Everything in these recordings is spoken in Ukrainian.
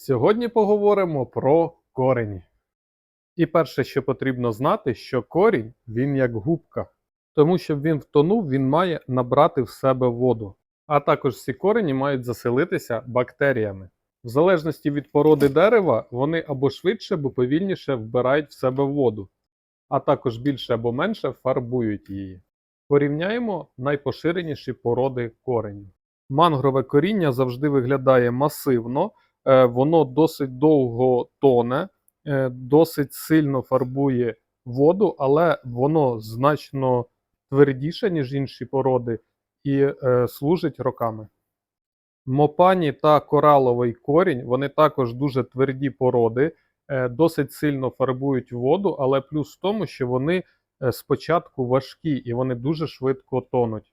Сьогодні поговоримо про корені. І перше, що потрібно знати, що корінь він як губка. Тому щоб він втонув, він має набрати в себе воду. А також всі корені мають заселитися бактеріями. В залежності від породи дерева, вони або швидше, або повільніше вбирають в себе воду, а також більше або менше фарбують її. Порівняємо найпоширеніші породи коренів. Мангрове коріння завжди виглядає масивно, воно досить довго тоне, е, досить сильно фарбує воду, але воно значно твердіше, ніж інші породи, і е, служить роками. Мопані та кораловий корінь вони також дуже тверді породи, е, досить сильно фарбують воду, але плюс в тому, що вони е, спочатку важкі і вони дуже швидко тонуть.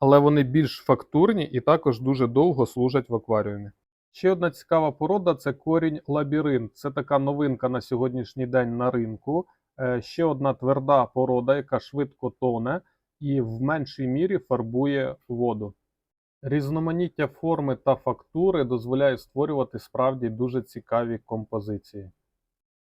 Але вони більш фактурні і також дуже довго служать в акваріумі. Ще одна цікава порода це корінь лабіринт. Це така новинка на сьогоднішній день на ринку. Е, Ще одна тверда порода, яка швидко тоне і в меншій мірі фарбує воду. Різноманіття форми та фактури дозволяє створювати справді дуже цікаві композиції.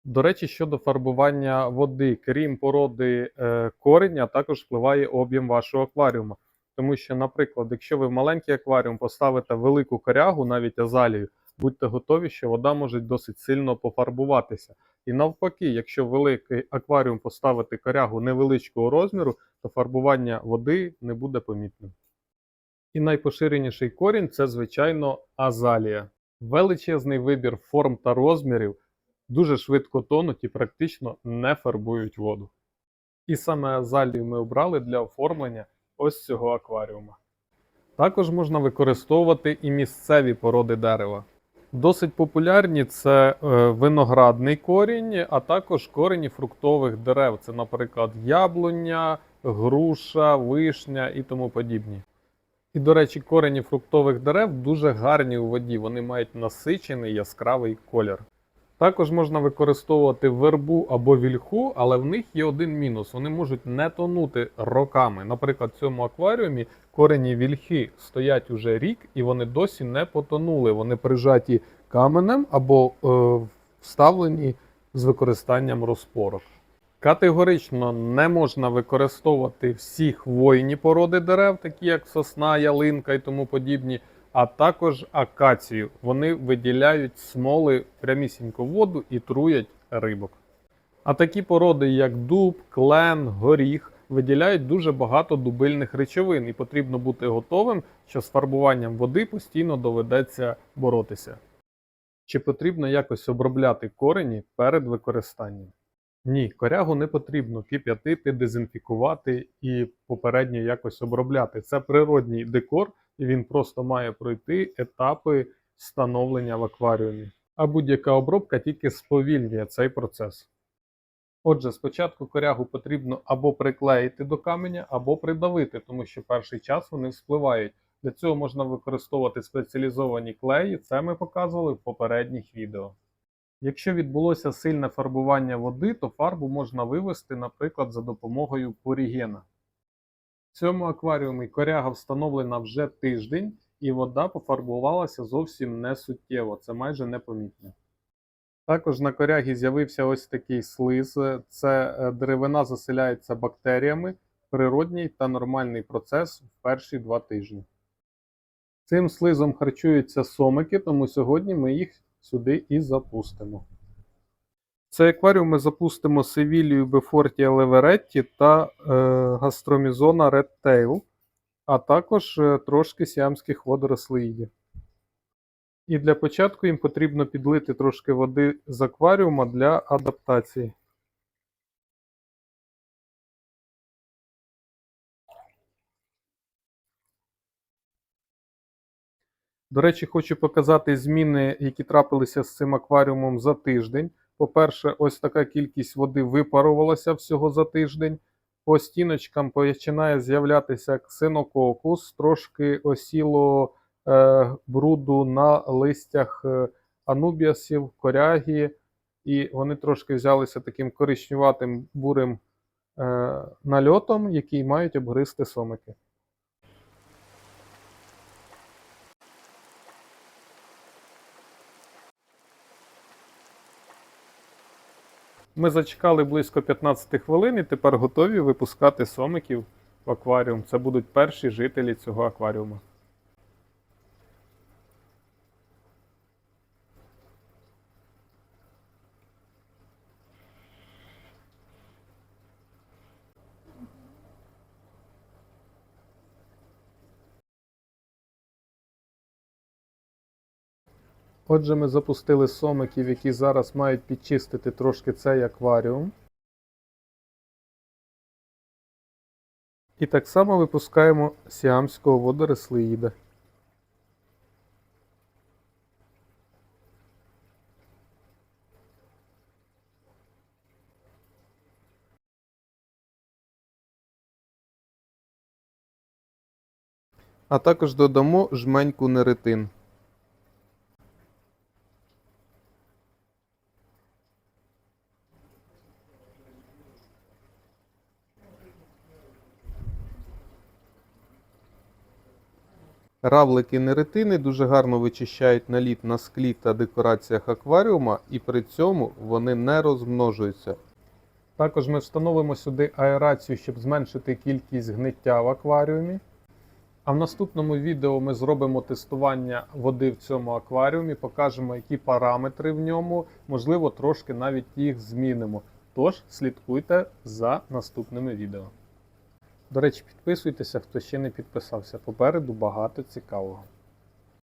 До речі, щодо фарбування води, крім породи е, кореня, також впливає об'єм вашого акваріуму. Тому що, наприклад, якщо ви в маленький акваріум поставите велику корягу, навіть азалію, будьте готові, що вода може досить сильно пофарбуватися. І навпаки, якщо в великий акваріум поставити корягу невеличкого розміру, то фарбування води не буде помітним. І найпоширеніший корінь це, звичайно, азалія. Величезний вибір форм та розмірів дуже швидко тонуть і практично не фарбують воду. І саме азалію ми обрали для оформлення ось цього акваріума. Також можна використовувати і місцеві породи дерева. Досить популярні це е, виноградний корінь, а також корені фруктових дерев. Це, наприклад, яблуня, груша, вишня і тому подібні. І, до речі, корені фруктових дерев дуже гарні у воді, вони мають насичений яскравий колір. Також можна використовувати вербу або вільху, але в них є один мінус: вони можуть не тонути роками. Наприклад, в цьому акваріумі корені вільхи стоять уже рік і вони досі не потонули. Вони прижаті каменем або е, вставлені з використанням розпорок. Категорично не можна використовувати всі хвойні породи дерев, такі як сосна, ялинка і тому подібні, а також акацію. Вони виділяють смоли прямісінько воду і труять рибок. А такі породи, як дуб, клен, горіх, виділяють дуже багато дубильних речовин, і потрібно бути готовим, що з фарбуванням води постійно доведеться боротися. Чи потрібно якось обробляти корені перед використанням? Ні, корягу не потрібно кип'ятити, дезінфікувати і попередньо якось обробляти. Це природній декор, і він просто має пройти етапи становлення в акваріумі. А будь-яка обробка тільки сповільнює цей процес. Отже, спочатку корягу потрібно або приклеїти до каменя, або придавити, тому що перший час вони вспливають. Для цього можна використовувати спеціалізовані клеї, це ми показували в попередніх відео. Якщо відбулося сильне фарбування води, то фарбу можна вивести, наприклад, за допомогою порігена. В цьому акваріумі коряга встановлена вже тиждень, і вода пофарбувалася зовсім не суттєво, це майже непомітно. Також на корягі з'явився ось такий слиз. Це е, деревина заселяється бактеріями, природній та нормальний процес в перші два тижні. Цим слизом харчуються сомики, тому сьогодні ми їх сюди і запустимо. Цей акваріум ми запустимо Севілію Бефорті Леверетті та е, гастромізона Red Tail, а також е, трошки сіамських водорослеїдів. І для початку їм потрібно підлити трошки води з акваріума для адаптації. До речі, хочу показати зміни, які трапилися з цим акваріумом за тиждень. По-перше, ось така кількість води випарувалася всього за тиждень. По стіночкам починає з'являтися ксенококус, трошки осіло е, бруду на листях е, анубіасів, корягі, і вони трошки взялися таким коричневатим бурим е, нальотом, який мають обгризти сомики. Ми зачекали близько 15 хвилин і тепер готові випускати сомиків в акваріум. Це будуть перші жителі цього акваріуму. Отже, ми запустили сомиків, які зараз мають підчистити трошки цей акваріум. І так само випускаємо сіамського водорослеїда. А також додамо жменьку неритин. Равлики неритини дуже гарно вичищають наліт на склі та декораціях акваріума, і при цьому вони не розмножуються. Також ми встановимо сюди аерацію, щоб зменшити кількість гниття в акваріумі. А в наступному відео ми зробимо тестування води в цьому акваріумі, покажемо, які параметри в ньому, можливо, трошки навіть їх змінимо. Тож слідкуйте за наступними відео. До речі, підписуйтеся, хто ще не підписався. Попереду багато цікавого.